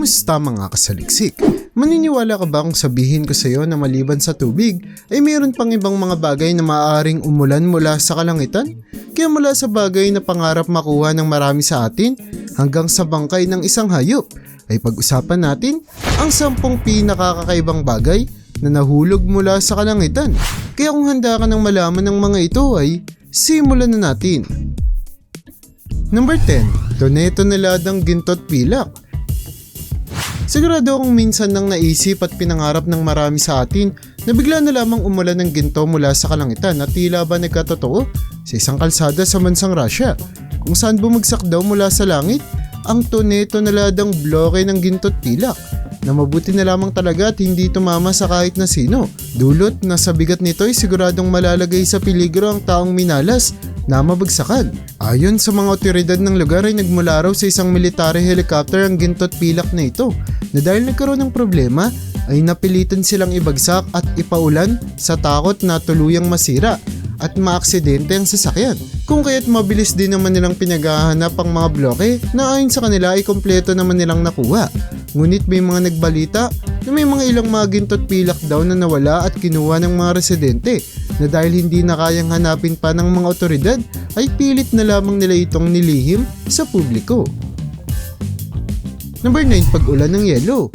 Kamusta mga kasaliksik? Maniniwala ka ba kung sabihin ko sa iyo na maliban sa tubig ay mayroon pang ibang mga bagay na maaaring umulan mula sa kalangitan? Kaya mula sa bagay na pangarap makuha ng marami sa atin hanggang sa bangkay ng isang hayop ay pag-usapan natin ang sampung pinakakakaibang bagay na nahulog mula sa kalangitan. Kaya kung handa ka ng malaman ng mga ito ay simulan na natin. Number 10. Tone-toneladang gintot pilak. Sigurado akong minsan nang naisip at pinangarap ng marami sa atin na bigla na lamang umulan ng ginto mula sa kalangitan at tila ba nagkatotoo sa isang kalsada sa bansang Russia kung saan bumagsak daw mula sa langit ang tone-toneladang bloke ng gintot pilak na mabuti na lamang talaga at hindi tumama sa kahit na sino. Dulot na sa bigat nito ay siguradong malalagay sa peligro ang taong minalas na mabagsakan. Ayon sa mga otoridad ng lugar ay nagmula raw sa isang military helicopter ang gintot pilak na ito na dahil nagkaroon ng problema ay napilitan silang ibagsak at ipaulan sa takot na tuluyang masira at maaksidente ang sasakyan. Kung kaya't mabilis din naman nilang pinaghahanap ang mga bloke na ayon sa kanila ay kompleto naman nilang nakuha. Ngunit may mga nagbalita na may mga ilang mga gintot pilak daw na nawala at kinuha ng mga residente na dahil hindi na kayang hanapin pa ng mga otoridad ay pilit na lamang nila itong nilihim sa publiko. Number 9, pag-ulan ng yelo.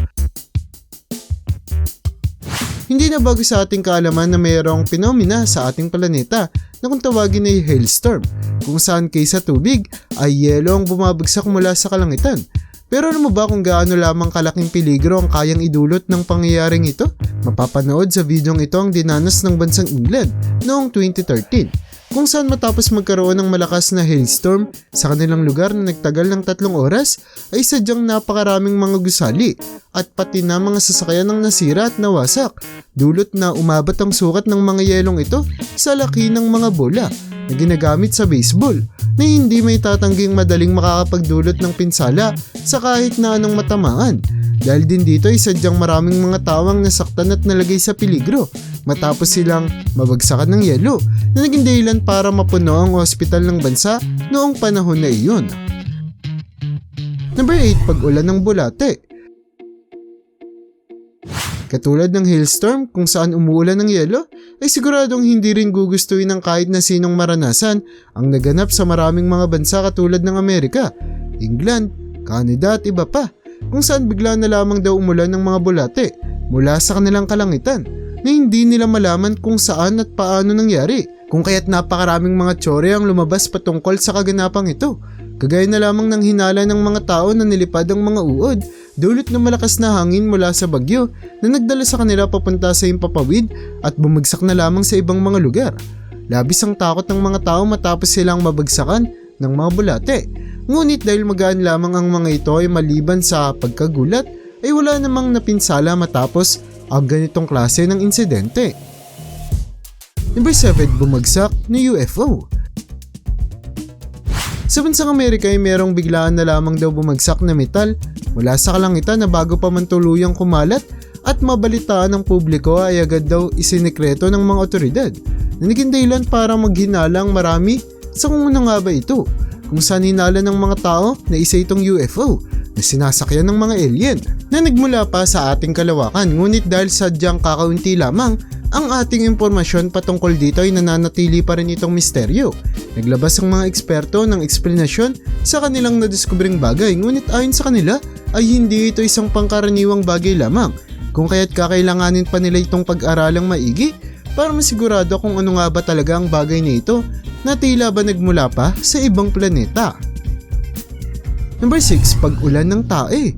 Hindi na bago sa ating kaalaman na mayroong pinomena sa ating planeta na kung tawagin ay hailstorm, kung saan kaysa tubig ay yelo ang bumabagsak mula sa kalangitan. Pero ano mo ba kung gaano lamang kalaking peligro ang kayang idulot ng pangyayaring ito? Mapapanood sa videong ito ang dinanas ng bansang England noong 2013 kung saan matapos magkaroon ng malakas na hailstorm sa kanilang lugar na nagtagal ng tatlong oras ay sadyang napakaraming mga gusali at pati na mga sasakyan ng nasira at nawasak dulot na umabot ang sukat ng mga yelong ito sa laki ng mga bola na ginagamit sa baseball na hindi may tatangging madaling makakapagdulot ng pinsala sa kahit na anong matamaan. Dahil din dito ay sadyang maraming mga tawang nasaktan at nalagay sa peligro matapos silang mabagsakan ng yelo na naging dahilan para mapuno ang ospital ng bansa noong panahon na iyon. Number 8, pag-ulan ng bulate. Katulad ng hailstorm kung saan umuulan ng yelo, ay siguradong hindi rin gugustuhin ng kahit na sinong maranasan ang naganap sa maraming mga bansa katulad ng Amerika, England, Canada at iba pa, kung saan bigla na lamang daw umulan ng mga bulate mula sa kanilang kalangitan na hindi nila malaman kung saan at paano nangyari. Kung kaya't napakaraming mga tsore ang lumabas patungkol sa kaganapang ito. Kagaya na lamang ng hinala ng mga tao na nilipad ang mga uod, dulot ng malakas na hangin mula sa bagyo na nagdala sa kanila papunta sa impapawid at bumagsak na lamang sa ibang mga lugar. Labis ang takot ng mga tao matapos silang mabagsakan ng mga bulate. Ngunit dahil magaan lamang ang mga ito ay maliban sa pagkagulat, ay wala namang napinsala matapos ang ganitong klase ng insidente. Number 7, bumagsak na UFO. Sa bansang Amerika ay merong biglaan na lamang daw bumagsak na metal mula sa kalangitan na bago pa man tuluyang kumalat at mabalitaan ng publiko ay agad daw isinekreto ng mga otoridad na naging dahilan para maghinalang marami sa kung ano nga ba ito kung saan hinala ng mga tao na isa itong UFO na sinasakyan ng mga alien na nagmula pa sa ating kalawakan ngunit dahil sadyang kakaunti lamang ang ating impormasyon patungkol dito ay nananatili pa rin itong misteryo. Naglabas ang mga eksperto ng eksplanasyon sa kanilang nadiskubring bagay ngunit ayon sa kanila ay hindi ito isang pangkaraniwang bagay lamang kung kaya't kakailanganin pa nila itong pag-aralang maigi para masigurado kung ano nga ba talaga ang bagay na ito na tila ba nagmula pa sa ibang planeta. Number 6, pag-ulan ng tae.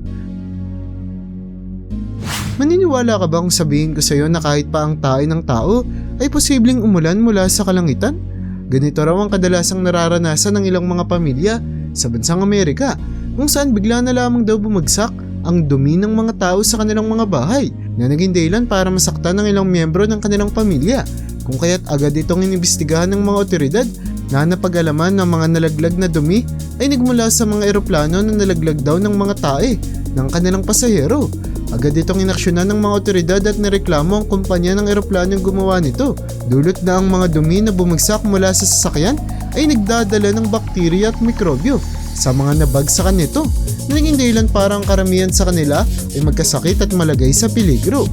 Maniniwala ka ba kung sabihin ko sa iyo na kahit pa ang tae ng tao ay posibleng umulan mula sa kalangitan? Ganito raw ang kadalasang nararanasan ng ilang mga pamilya sa bansang Amerika kung saan bigla na lamang daw bumagsak ang dumi ng mga tao sa kanilang mga bahay na naging dahilan para masaktan ng ilang miyembro ng kanilang pamilya kung kaya't agad itong inimbestigahan ng mga otoridad na napag-alaman ng mga nalaglag na dumi ay nagmula sa mga eroplano na nalaglag daw ng mga tae ng kanilang pasahero. Agad itong inaksyonan ng mga otoridad at nareklamo ang kumpanya ng eroplanong gumawa nito. Dulot na ang mga dumi na bumagsak mula sa sasakyan ay nagdadala ng bakterya at mikrobyo sa mga nabagsakan nito na naging dahilan para ang karamihan sa kanila ay magkasakit at malagay sa peligro.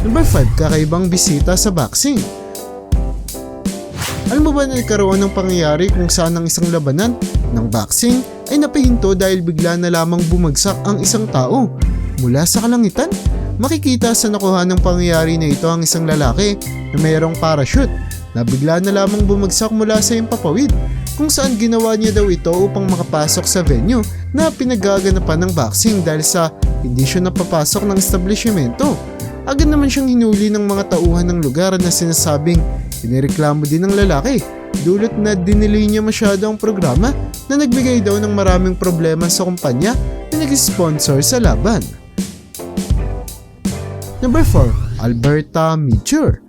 Number 5, kakaibang bisita sa boxing. Alam mo ba na nagkaroon ng pangyayari kung saan ang isang labanan ng boxing ay napahinto dahil bigla na lamang bumagsak ang isang tao mula sa kalangitan? Makikita sa nakuha ng pangyayari na ito ang isang lalaki na mayroong parachute na bigla na lamang bumagsak mula sa impapawid kung saan ginawa niya daw ito upang makapasok sa venue na pinagaganapan ng boxing dahil sa hindi siya napapasok ng establishmento. Agad naman siyang hinuli ng mga tauhan ng lugar na sinasabing inireklamo din ng lalaki dulot na dinilay niya masyado ang programa na nagbigay daw ng maraming problema sa kumpanya na nag-sponsor sa laban. Number 4, Alberta Mitchell.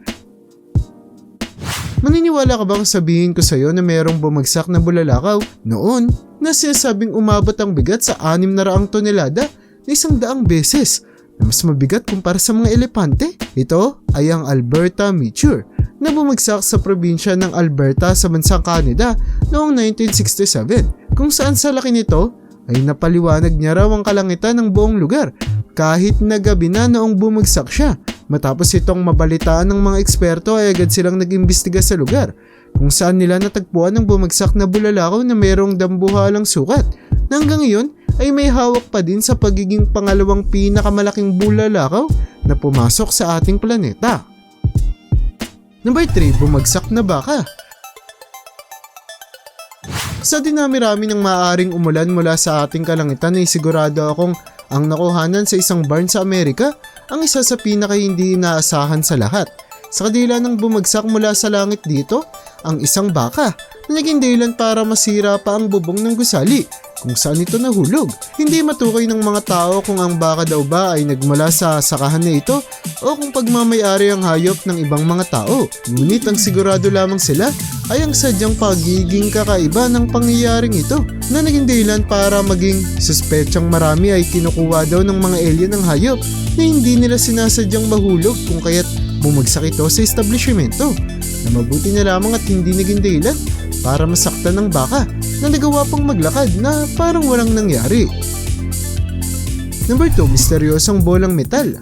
Maniniwala ka bang sabihin ko sa'yo na mayroong bumagsak na bulalakaw noon na sinasabing umabot ang bigat sa 600 tonelada na isang daang beses na mas mabigat kumpara sa mga elepante? Ito ay ang Alberta Meteor na bumagsak sa probinsya ng Alberta sa bansang Canada noong 1967 kung saan sa laki nito ay napaliwanag niya raw ang kalangitan ng buong lugar kahit na gabi na noong bumagsak siya. Matapos itong mabalitaan ng mga eksperto ay agad silang nag-imbestiga sa lugar kung saan nila natagpuan ang bumagsak na bulalakaw na mayroong dambuhalang sukat na hanggang ngayon ay may hawak pa din sa pagiging pangalawang pinakamalaking bulalakaw na pumasok sa ating planeta. Number 3, bumagsak na baka. Sa dinami-rami ng maaaring umulan mula sa ating kalangitan ay sigurado akong ang nakuhanan sa isang barn sa Amerika ang isa sa pinaka hindi inaasahan sa lahat. Sa kadila ng bumagsak mula sa langit dito, ang isang baka naging dahilan para masira pa ang bubong ng gusali kung saan ito nahulog. Hindi matukoy ng mga tao kung ang baka daw ba ay nagmula sa sakahan na ito o kung pagmamayari ang hayop ng ibang mga tao. Ngunit ang sigurado lamang sila ay ang sadyang pagiging kakaiba ng pangyayaring ito na naging dahilan para maging suspetsang marami ay kinukuha daw ng mga alien ng hayop na hindi nila sinasadyang mahulog kung kaya't bumagsak ito sa establishmento na mabuti na lamang at hindi naging dahilan para masaktan ng baka na nagawa pang maglakad na parang walang nangyari. Number 2, misteryosong bolang metal.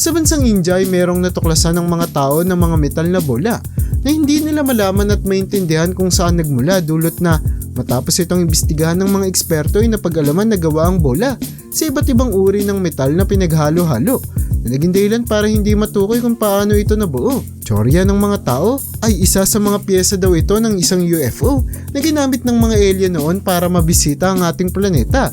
Sa bansang India ay merong natuklasan ng mga tao ng mga metal na bola na hindi nila malaman at maintindihan kung saan nagmula dulot na matapos itong imbestigahan ng mga eksperto ay napag-alaman na gawa ang bola sa iba't ibang uri ng metal na pinaghalo-halo na naging dahilan para hindi matukoy kung paano ito nabuo. Teorya ng mga tao ay isa sa mga piyesa daw ito ng isang UFO na ginamit ng mga alien noon para mabisita ang ating planeta.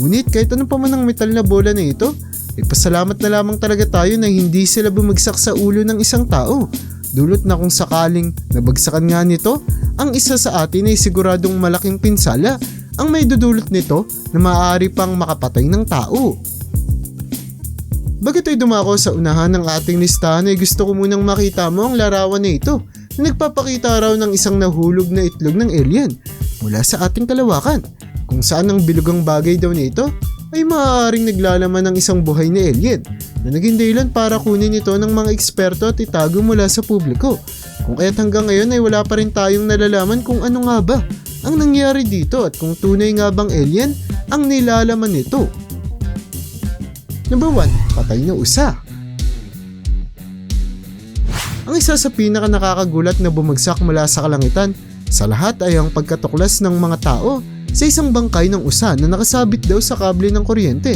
Ngunit kahit ano pa man ang metal na bola na ito, ipasalamat na lamang talaga tayo na hindi sila bumagsak sa ulo ng isang tao. Dulot na kung sakaling nabagsakan nga nito, ang isa sa atin ay siguradong malaking pinsala ang may dudulot nito na maaari pang makapatay ng tao. Bagat ay dumako sa unahan ng ating listahan ay gusto ko munang makita mo ang larawan na ito na nagpapakita raw ng isang nahulog na itlog ng alien mula sa ating kalawakan kung saan ang bilugang bagay daw nito ay maaaring naglalaman ng isang buhay na alien na naging dahilan para kunin ito ng mga eksperto at itago mula sa publiko. Kung kaya't hanggang ngayon ay wala pa rin tayong nalalaman kung ano nga ba ang nangyari dito at kung tunay nga bang alien ang nilalaman nito. Number 1, patay na usa. Ang isa sa pinaka nakakagulat na bumagsak mula sa kalangitan sa lahat ay ang pagkatuklas ng mga tao sa isang bangkay ng usa na nakasabit daw sa kable ng kuryente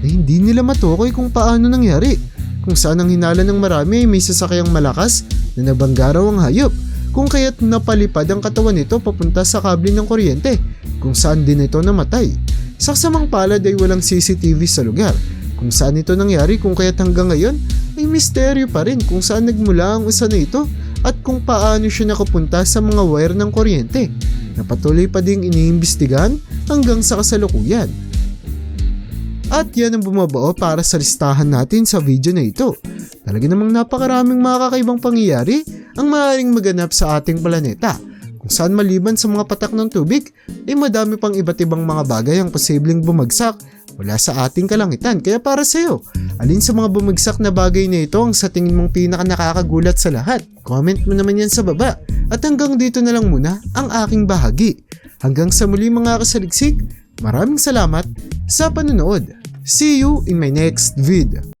na hindi nila matukoy kung paano nangyari. Kung saan ang hinala ng marami ay may sasakyang malakas na nabangga raw ang hayop kung kaya't napalipad ang katawan nito papunta sa kable ng kuryente kung saan din ito namatay. Saksamang palad ay walang CCTV sa lugar kung saan ito nangyari kung kaya't hanggang ngayon ay misteryo pa rin kung saan nagmula ang usa na ito at kung paano siya nakapunta sa mga wire ng kuryente na patuloy pa ding iniimbestigahan hanggang sa kasalukuyan. At yan ang bumabao para sa listahan natin sa video na ito. Talaga namang napakaraming mga kakaibang pangyayari ang maaaring maganap sa ating planeta kung saan maliban sa mga patak ng tubig ay madami pang iba't ibang mga bagay ang posibleng bumagsak mula sa ating kalangitan. Kaya para sa iyo, alin sa mga bumagsak na bagay na ito ang sa tingin mong pinaka nakakagulat sa lahat? Comment mo naman yan sa baba. At hanggang dito na lang muna ang aking bahagi. Hanggang sa muli mga kasaliksik, maraming salamat sa panonood. See you in my next video.